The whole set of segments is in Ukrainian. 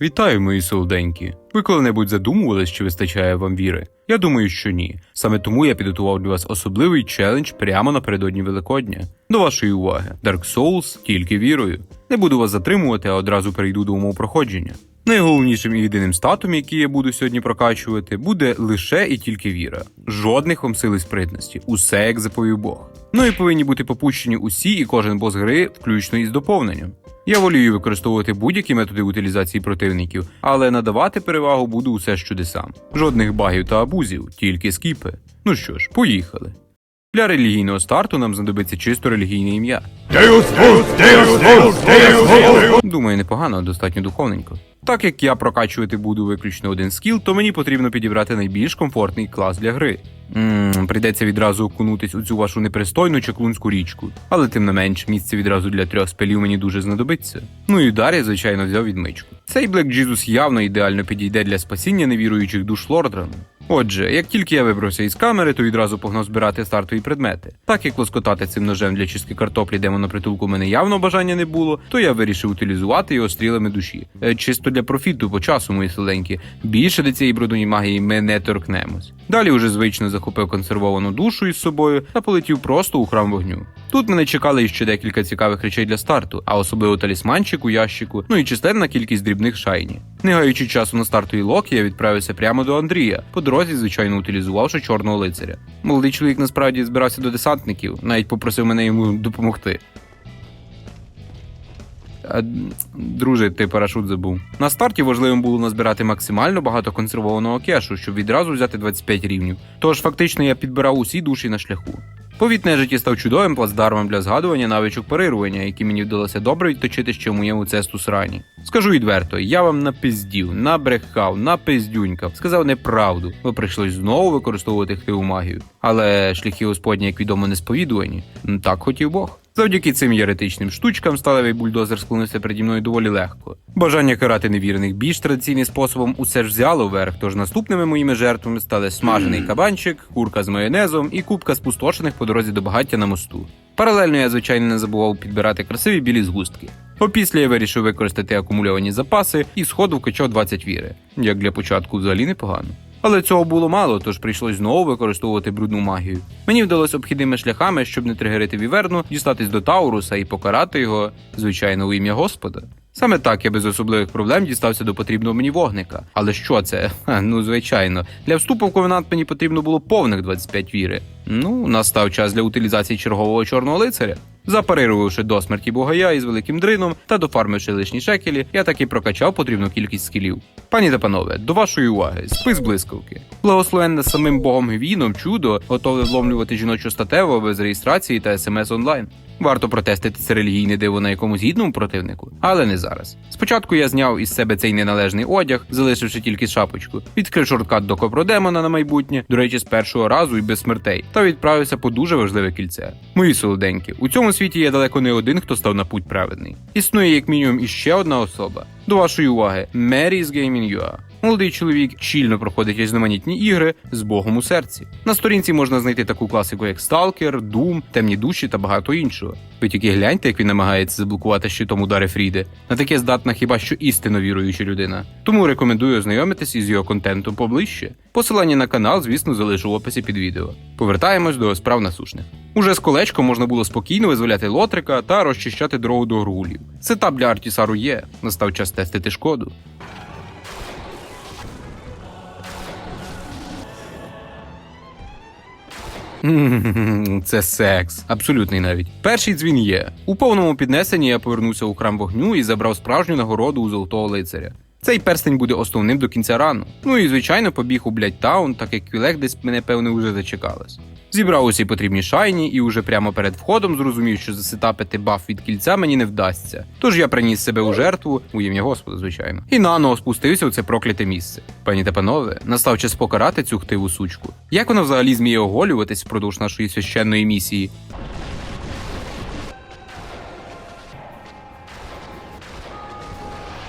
Вітаю, мої солоденькі. Ви коли-небудь задумувались, чи вистачає вам віри? Я думаю, що ні. Саме тому я підготував для вас особливий челендж прямо напередодні Великодня. До вашої уваги, Dark Souls тільки вірою. Не буду вас затримувати, а одразу перейду до умов проходження. Найголовнішим і єдиним статом, який я буду сьогодні прокачувати, буде лише і тільки віра. Жодних вам сил і спритності, усе як заповів Бог. Ну і повинні бути попущені усі і кожен бос гри, включно із доповненням. Я волію використовувати будь-які методи утилізації противників, але надавати перевагу буду усе ж чудесам. Жодних багів та абузів, тільки скіпи. Ну що ж, поїхали. Для релігійного старту нам знадобиться чисто релігійне ім'я. Думаю, непогано, достатньо духовненько. Так як я прокачувати буду виключно один скіл, то мені потрібно підібрати найбільш комфортний клас для гри. Ммм, прийдеться відразу окунутись у цю вашу непристойну чаклунську річку, але тим не менш, місце відразу для трьох спелів мені дуже знадобиться. Ну і удар я, звичайно, взяв відмичку. Цей Black Jesus явно ідеально підійде для спасіння невіруючих душ лордрами. Отже, як тільки я вибрався із камери, то відразу погнав збирати стартові предмети. Так як лоскотати цим ножем для чистки картоплі демонопритулку в мене явно бажання не було, то я вирішив утилізувати його стрілами душі. Е, Чисто для профіту по часу, мої соленькі. Більше до цієї брудної магії ми не торкнемось. Далі уже звично захопив консервовану душу із собою та полетів просто у храм вогню. Тут мене чекали іще декілька цікавих речей для старту, а особливо талісманчик у ящику, ну і численна кількість дрібних шайні. Не гаючи часу на стартові локи, я відправився прямо до Андрія, по дорозі, звичайно, утилізувавши чорного лицаря. Молодий чоловік насправді збирався до десантників, навіть попросив мене йому допомогти. Друже, ти парашут забув. На старті важливим було назбирати максимально багато консервованого кешу, щоб відразу взяти 25 рівнів. Тож фактично я підбирав усі душі на шляху. Повіт нежиті став чудовим плацдармом для згадування навичок парирування, які мені вдалося добре відточити ще в моєму цесту срані. Скажу відверто, я вам напиздів, набрехав, напиздюнькав, сказав неправду, бо прийшлось знову використовувати хтиву магію. Але шляхи Господні, як відомо, не сповідувані. Так хотів Бог. Завдяки цим єретичним штучкам сталевий бульдозер склонився переді мною доволі легко. Бажання карати невірних більш традиційним способом усе ж взяло верх, тож наступними моїми жертвами стали смажений кабанчик, курка з майонезом і кубка спустошених по дорозі до багаття на мосту. Паралельно я, звичайно, не забував підбирати красиві білі згустки. Опісля я вирішив використати акумульовані запаси і сходу вкачав 20 віри. Як для початку взагалі непогано. Але цього було мало, тож прийшлось знову використовувати брудну магію. Мені вдалося обхідними шляхами, щоб не тригерити віверну, дістатись до Тауруса і покарати його, звичайно, у ім'я Господа. Саме так я без особливих проблем дістався до потрібного мені вогника. Але що це? Ха, ну звичайно, для вступу в ковенант мені потрібно було повних 25 віри. Ну, настав час для утилізації чергового чорного лицаря. Запарирувавши до смерті бугая із великим дрином та дофармивши лишні шекелі, я таки прокачав потрібну кількість скілів. Пані та панове, до вашої уваги, спис блискавки. Благословенне самим богом Гвіном чудо готове вломлювати жіночу статево без реєстрації та смс онлайн. Варто протестити це релігійне диво на якомусь гідному противнику, але не зараз. Спочатку я зняв із себе цей неналежний одяг, залишивши тільки шапочку, відкрив шорткат до копродемона на майбутнє, до речі, з першого разу і без смертей, та відправився по дуже важливе кільце. Мої солоденькі, у цьому світі є далеко не один, хто став на путь праведний. Існує як мінімум іще одна особа. До вашої уваги, Mary з Gaming UA. Молодий чоловік щільно проходить різноманітні ігри з Богом у серці. На сторінці можна знайти таку класику, як Stalker, Doom, Темні душі та багато іншого. Ви тільки гляньте, як він намагається заблокувати щитом удари Фріди. На таке здатна хіба що істинно віруюча людина. Тому рекомендую ознайомитись із його контентом поближче. Посилання на канал, звісно, залишу в описі під відео. Повертаємось до справ насушних. Уже з колечком можна було спокійно визволяти лотрика та розчищати дорогу до грулів. Сетап для Артісару є. Настав час тестити шкоду. М, Це секс, абсолютний навіть. Перший дзвін є. У повному піднесенні я повернувся у храм вогню і забрав справжню нагороду у золотого лицаря. Цей перстень буде основним до кінця рану. Ну і звичайно побіг у блядь, таун, так як Квілек десь мене певне вже зачекалась. Зібрав усі потрібні шайні і уже прямо перед входом зрозумів, що засетапити баф від кільця мені не вдасться. Тож я приніс себе у жертву, у ім'я Господа, звичайно, і наново спустився у це прокляте місце. Пані та панове, настав час покарати цю хтиву сучку. Як вона взагалі зміє оголюватись впродовж нашої священної місії?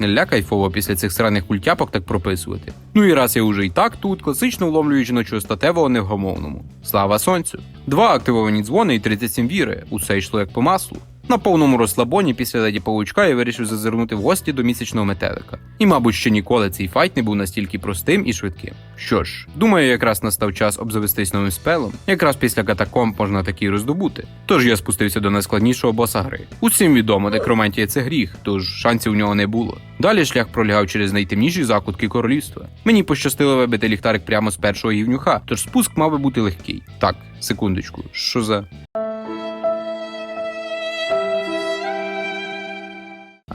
Ля кайфово після цих сраних культяпок так прописувати. Ну і раз я уже і так тут, класично вломлюю жіночого статевого невгамовному. Слава сонцю! Два активовані дзвони і 37 віри. Усе йшло як по маслу. На повному розслабоні після леді паучка я вирішив зазирнути в гості до місячного метелика. І, мабуть, ще ніколи цей файт не був настільки простим і швидким. Що ж, думаю, якраз настав час обзавестись новим спелом. Якраз після катакомб можна такий роздобути. Тож я спустився до найскладнішого боса гри. Усім відомо, некромантія це гріх, тож шансів у нього не було. Далі шлях пролягав через найтемніші закутки королівства. Мені пощастило вибити ліхтарик прямо з першого гівнюха, тож спуск мав би бути легкий. Так, секундочку, що за.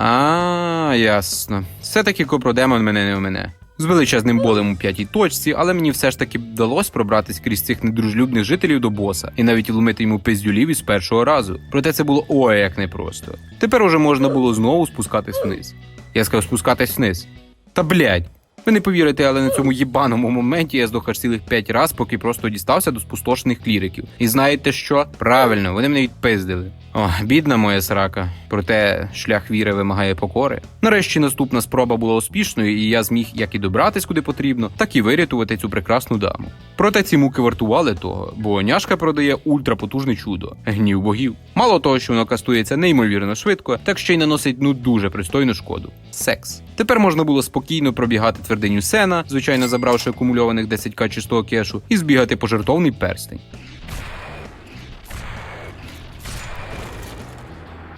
А, ясно. Все-таки копродемон мене не мене. З величезним болем у п'ятій точці, але мені все ж таки вдалося пробратись крізь цих недружелюбних жителів до боса і навіть вломити йому пиздюлів із першого разу. Проте це було ой як непросто. Тепер уже можна було знову спускатись вниз. Я сказав спускатись вниз. Та блядь. Ви не повірите, але на цьому їбаному моменті я здох аж цілих п'ять раз, поки просто дістався до спустошених кліриків. І знаєте що? Правильно, вони мене відпиздили. О, бідна моя срака. Проте шлях віри вимагає покори. Нарешті наступна спроба була успішною, і я зміг як і добратись куди потрібно, так і вирятувати цю прекрасну даму. Проте ці муки вартували того, бо няшка продає ультрапотужне чудо гнів богів. Мало того, що воно кастується неймовірно швидко, так ще й наносить ну дуже пристойну шкоду. Секс. Тепер можна було спокійно пробігати твердиню сена, звичайно забравши акумульованих 10к чистого кешу, і збігати пожертовний перстень.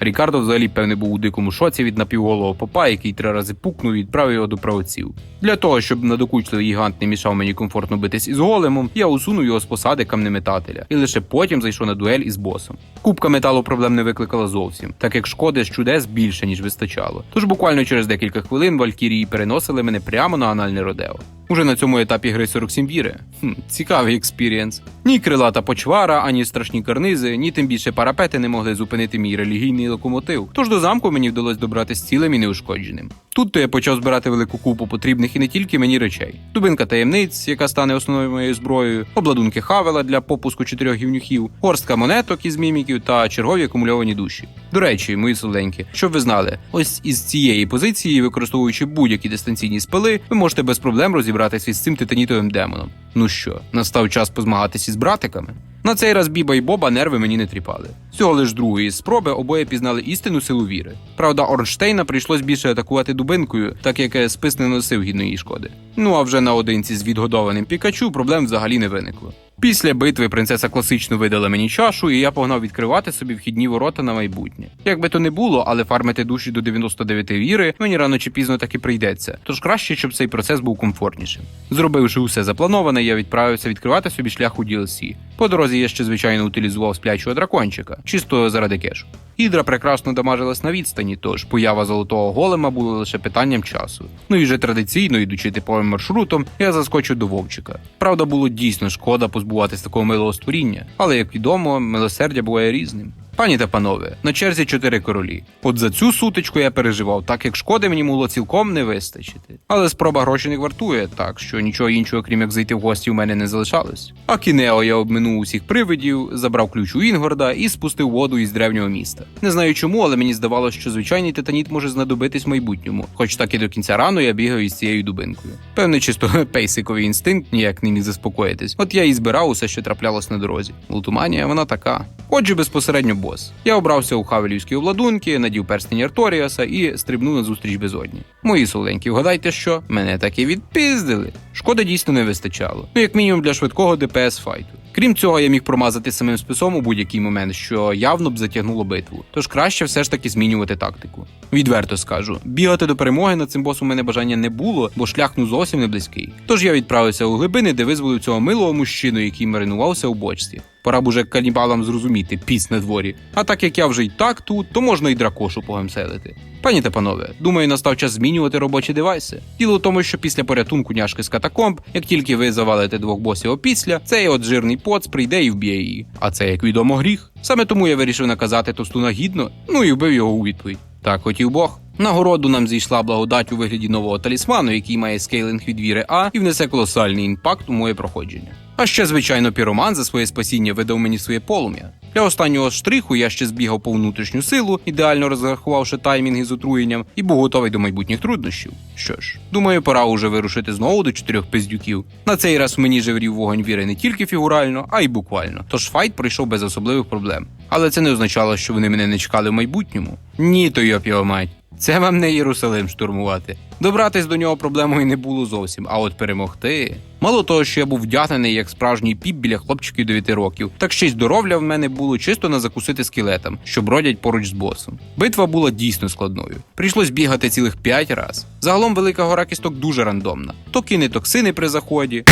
Рікардо взагалі певне був у дикому шоці від напівголового попа, який три рази пукнув і відправив його до правоців. Для того, щоб надокучливий гігант не мішав мені комфортно битись із големом, я усунув його з посади камнеметателя і лише потім зайшов на дуель із босом. Кубка металу проблем не викликала зовсім, так як шкоди з чудес більше ніж вистачало. Тож буквально через декілька хвилин валькірії переносили мене прямо на анальне родео. Уже на цьому етапі гри 47 біри. Хм, цікавий експірієнс. Ні крилата почвара, ані страшні карнизи, ні тим більше парапети не могли зупинити мій релігійний локомотив. Тож до замку мені вдалося добратися цілим і неушкодженим. Тут то я почав збирати велику купу потрібних і не тільки мені речей: дубинка таємниць, яка стане основною моєю зброєю, обладунки хавела для попуску чотирьох гівнюхів, горстка монеток із міміків та чергові акумульовані душі. До речі, мої соленькі, щоб ви знали, ось із цієї позиції, використовуючи будь-які дистанційні спили, ви можете без проблем розібратися із цим титанітовим демоном. Ну що, настав час позмагатися із братиками? На цей раз Біба і Боба нерви мені не тріпали. Всього лиш другої спроби обоє пізнали істину силу віри. Правда, Орнштейна прийшлось більше атакувати дубинкою, так як спис не носив гідної шкоди. Ну а вже наодинці з відгодованим Пікачу проблем взагалі не виникло. Після битви принцеса класично видала мені чашу, і я погнав відкривати собі вхідні ворота на майбутнє. Як би то не було, але фармити душі до 99 віри мені рано чи пізно таки прийдеться. Тож краще, щоб цей процес був комфортнішим. Зробивши усе заплановане, я відправився відкривати собі шлях у DLC. По дорозі я ще звичайно утилізував сплячого дракончика, чисто заради кешу. Гідра прекрасно дамажилась на відстані, тож поява золотого голема була лише питанням часу. Ну і вже традиційно, йдучи типовим маршрутом, я заскочив до вовчика. Правда, було дійсно шкода позбуватись такого милого створіння, але як відомо, милосердя буває різним. Пані та панове, на черзі чотири королі. От за цю сутичку я переживав, так як шкоди мені могло цілком не вистачити. Але спроба гроші не вартує, так що нічого іншого, крім як зайти в гості, у мене не залишалось. А кінео я обминув усіх привидів, забрав ключ у Інгорда і спустив воду із древнього міста. Не знаю чому, але мені здавалося, що звичайний титаніт може знадобитись в майбутньому, хоч так і до кінця рано я бігаю із цією дубинкою. Певне, чисто пейсиковий інстинкт ніяк не міг заспокоїтись. От я і збирав усе, що траплялось на дорозі. Лутуманія вона така. Отже, безпосередньо бос. Я обрався у хавелівські обладунки, надів перстень Арторіаса і стрибнув на зустріч безодні. Мої соленькі, вгадайте що? Мене таки відпиздили. Шкоди дійсно не вистачало. Ну, як мінімум для швидкого ДПС файту. Крім цього, я міг промазати самим списом у будь-який момент, що явно б затягнуло битву. Тож краще все ж таки змінювати тактику. Відверто скажу, бігати до перемоги над цим босом у мене бажання не було, бо шлях ну зовсім не близький. Тож я відправився у глибини, де визволив цього милого мужчину, який маринувався у бочці. Пора б уже канібалам зрозуміти, піс на дворі. А так як я вже й так тут, то можна й дракошу погамселити. Пані та панове, думаю, настав час змінювати робочі девайси. Діло в тому, що після порятунку няшки з катакомб, як тільки ви завалите двох босів опісля, цей от жирний поц прийде і вб'є її. А це, як відомо, гріх. Саме тому я вирішив наказати товстуна гідно, ну і вбив його у відповідь. Так хотів Бог. Нагороду нам зійшла благодать у вигляді нового талісману, який має скейлинг від віри А і внесе колосальний імпакт у моє проходження. А ще, звичайно, піроман за своє спасіння видав мені своє полум'я. Для останнього штриху я ще збігав по внутрішню силу, ідеально розрахувавши таймінги з отруєнням, і був готовий до майбутніх труднощів. Що ж, думаю, пора уже вирушити знову до чотирьох пиздюків. На цей раз в мені жеврів вогонь віри не тільки фігурально, а й буквально. Тож файт пройшов без особливих проблем. Але це не означало, що вони мене не чекали в майбутньому. Ні, то йоп його мать. Це вам не Єрусалим штурмувати. Добратись до нього проблемою не було зовсім, а от перемогти. Мало того, що я був вдягнений як справжній піп біля хлопчиків 9 років, так ще й здоров'я в мене було чисто на закусити скелетам, що бродять поруч з босом. Битва була дійсно складною. Прийшлось бігати цілих 5 раз. Загалом велика гора кісток дуже рандомна. То кине токсини при заході,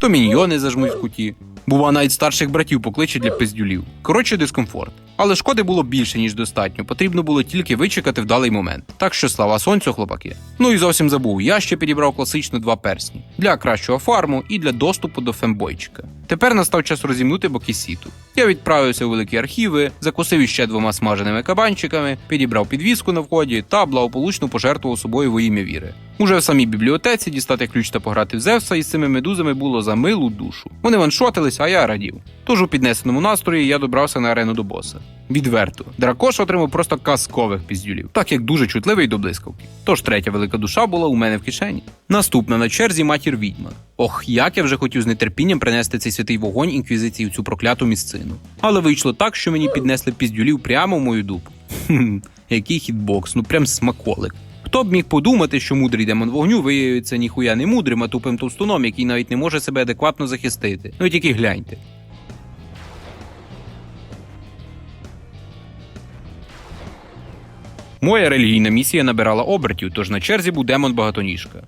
то міньйони зажмуть в куті. Бува, навіть старших братів покличе для пиздюлів. Коротше, дискомфорт. Але шкоди було більше, ніж достатньо. Потрібно було тільки вичекати вдалий момент. Так що слава сонцю, хлопаки. Ну і зовсім забув. Я ще підібрав класично два персні для кращого фарму і для доступу до фембойчика. Тепер настав час розімнути боки сіту. Я відправився у великі архіви, закусив іще двома смаженими кабанчиками, підібрав підвіску на вході та благополучно пожертвував собою во ім'я віри. Уже в самій бібліотеці дістати ключ та пограти в Зевса із цими медузами було за милу душу. Вони ваншотились, а я радів. Тож у піднесеному настрої я добрався на арену до боса. Відверто, дракош отримав просто казкових піздюлів, так як дуже чутливий до блискавки. Тож третя велика душа була у мене в кишені. Наступна на черзі матір відьма. Ох, як я вже хотів з нетерпінням принести цей святий вогонь інквізиції в цю прокляту місцину. Але вийшло так, що мені піднесли піздюлів прямо в мою дупу. Хм, який хітбокс, ну прям смаколик. Хто б міг подумати, що мудрий демон вогню виявиться ніхуя не мудрим, а тупим товстуном, який навіть не може себе адекватно захистити. Ну тільки гляньте. Моя релігійна місія набирала обертів, тож на черзі був демон багатоніжка.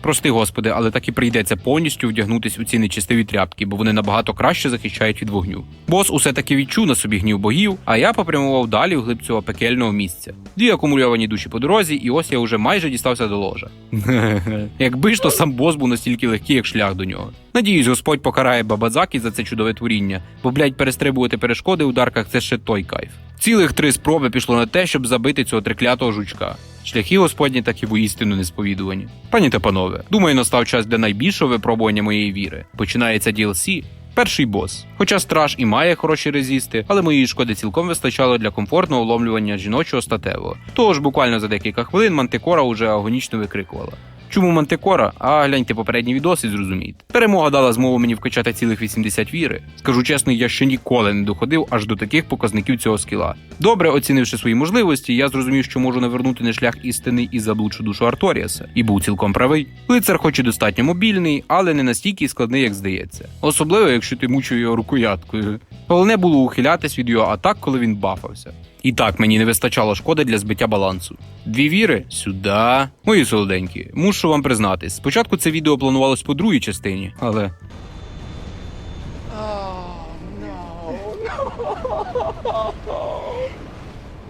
Прости, господи, але так і прийдеться повністю вдягнутись у ці нечистиві тряпки, бо вони набагато краще захищають від вогню. Бос усе таки відчув на собі гнів богів, а я попрямував далі вглиб цього пекельного місця. Дві акумульовані душі по дорозі, і ось я вже майже дістався до ложа. Якби ж то сам бос був настільки легкий, як шлях до нього. Надіюсь, Господь покарає Бабадзакі за це чудове творіння, бо, блядь, перестрибувати перешкоди у дарках це ще той кайф. Цілих три спроби пішло на те, щоб забити цього триклятого жучка. Шляхи господні так і воістину несповідувані. Пані та панове, думаю, настав час для найбільшого випробування моєї віри. Починається DLC. Перший бос. Хоча страж і має хороші резисти, але моєї шкоди цілком вистачало для комфортного вломлювання жіночого статевого. Тож буквально за декілька хвилин мантикора уже агонічно викрикувала. Чому мантикора? А гляньте попередні відоси, зрозумієте. Перемога дала змогу мені вкачати цілих 80 віри. Скажу чесно, я ще ніколи не доходив аж до таких показників цього скіла. Добре оцінивши свої можливості, я зрозумів, що можу навернути на шлях істини і заблудшу душу Арторіаса, і був цілком правий. Лицар, хоч і достатньо мобільний, але не настільки складний, як здається. Особливо, якщо ти мучив його рукояткою. Головне було ухилятись від його атак, коли він бафався. І так мені не вистачало шкоди для збиття балансу. Дві віри сюди. Мої солоденькі, мушу вам признатись. Спочатку це відео планувалось по другій частині, але.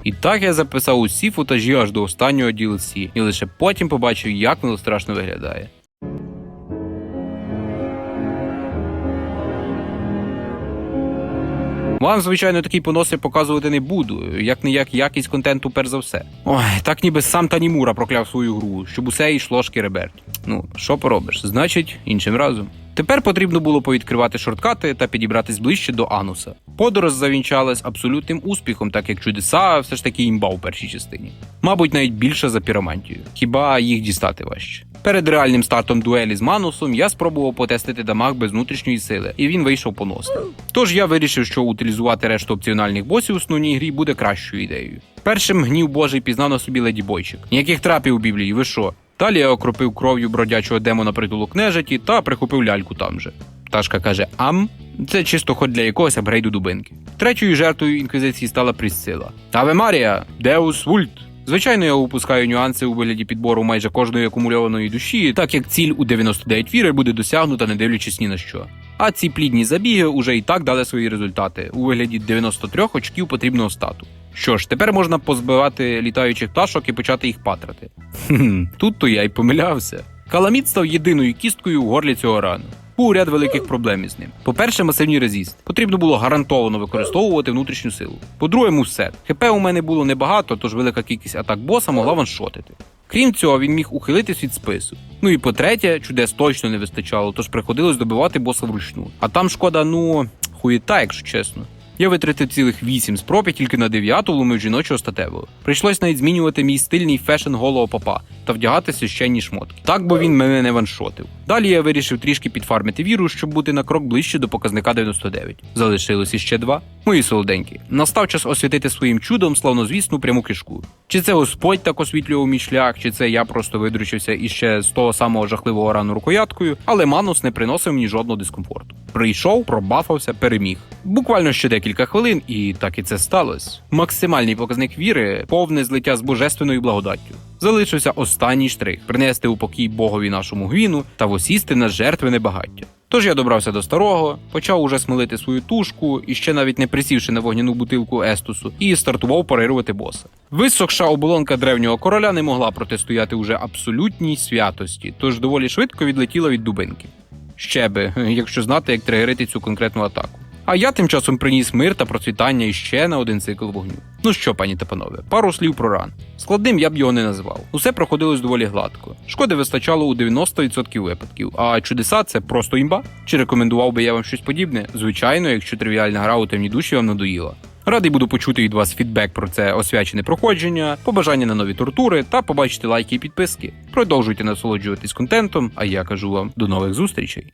І так я записав усі футажі аж до останнього DLC, і лише потім побачив, як воно страшно виглядає. Вам, звичайно, такі поноси показувати не буду, як не як якість контенту, перш за все. Ой, так ніби сам Танімура прокляв свою гру, щоб усе йшло шкереберть. Ну, що поробиш? Значить, іншим разом. Тепер потрібно було повідкривати шорткати та підібратись ближче до ануса. Подорож завінчалась абсолютним успіхом, так як чудеса все ж таки імба у першій частині. Мабуть, навіть більше за піромантію. Хіба їх дістати важче? Перед реальним стартом дуелі з Манусом я спробував потестити дамаг без внутрішньої сили, і він вийшов поносним. Тож я вирішив, що утилізувати решту опціональних босів у основній грі буде кращою ідеєю. Першим гнів божий пізнав на собі леді бойчик. Ніяких трапів у біблії, ви що? Далі я окропив кров'ю бродячого демона притулок нежиті та прихопив ляльку там же. Пташка каже: Ам, це чисто ход для якогось апгрейду дубинки. Третьою жертвою інквізиції стала Прісцила. Аве Марія, Деус Вульт. Звичайно, я упускаю нюанси у вигляді підбору майже кожної акумульованої душі, так як ціль у 99 віри буде досягнута, не дивлячись ні на що. А ці плідні забіги уже і так дали свої результати у вигляді 93 очків потрібного стату. Що ж, тепер можна позбивати літаючих пташок і почати їх патрати. Хм, тут то я й помилявся. Каламіт став єдиною кісткою у горлі цього рану. Був ряд великих проблем із ним. По-перше, масивні резіст. Потрібно було гарантовано використовувати внутрішню силу. По-друге, мувсет. ХП у мене було небагато, тож велика кількість атак боса могла ваншотити. Крім цього, він міг ухилитись від спису. Ну і по-третє, чудес точно не вистачало, тож приходилось добивати боса вручну. А там шкода, ну, хуєта, якщо чесно. Я витратив цілих 8 спроб і тільки на 9 вломив жіночого статевого. Прийшлось навіть змінювати мій стильний фешн голого попа та вдягати священні шмотки. Так бо він мене не ваншотив. Далі я вирішив трішки підфармити віру, щоб бути на крок ближче до показника 99. Залишилось іще два. Мої солоденькі. Настав час освітити своїм чудом славнозвісну пряму кишку. Чи це Господь так освітлював мій шлях, чи це я просто видручився іще з того самого жахливого рану рукояткою, але Манус не приносив мені жодного дискомфорту. Прийшов, пробафався, переміг. Буквально ще декілька хвилин, і так і це сталося. Максимальний показник віри повне злиття з божественною благодаттю. Залишився останній штрих принести у покій богові нашому гвіну та восісти на жертвене багаття. Тож я добрався до старого, почав уже смелити свою тушку і ще навіть не присівши на вогняну бутилку Естусу, і стартував парирувати боса. Висохша оболонка древнього короля не могла протистояти уже абсолютній святості, тож доволі швидко відлетіла від дубинки. Ще би, якщо знати, як тригерити цю конкретну атаку. А я тим часом приніс мир та процвітання іще на один цикл вогню. Ну що, пані та панове, пару слів про ран. Складним я б його не називав. Усе проходилось доволі гладко. Шкоди вистачало у 90% випадків, а чудеса це просто імба. Чи рекомендував би я вам щось подібне? Звичайно, якщо тривіальна гра у темній душі вам надоїла. Радий буду почути від вас фідбек про це освячене проходження, побажання на нові тортури та побачити лайки і підписки. Продовжуйте насолоджуватись контентом, а я кажу вам до нових зустрічей.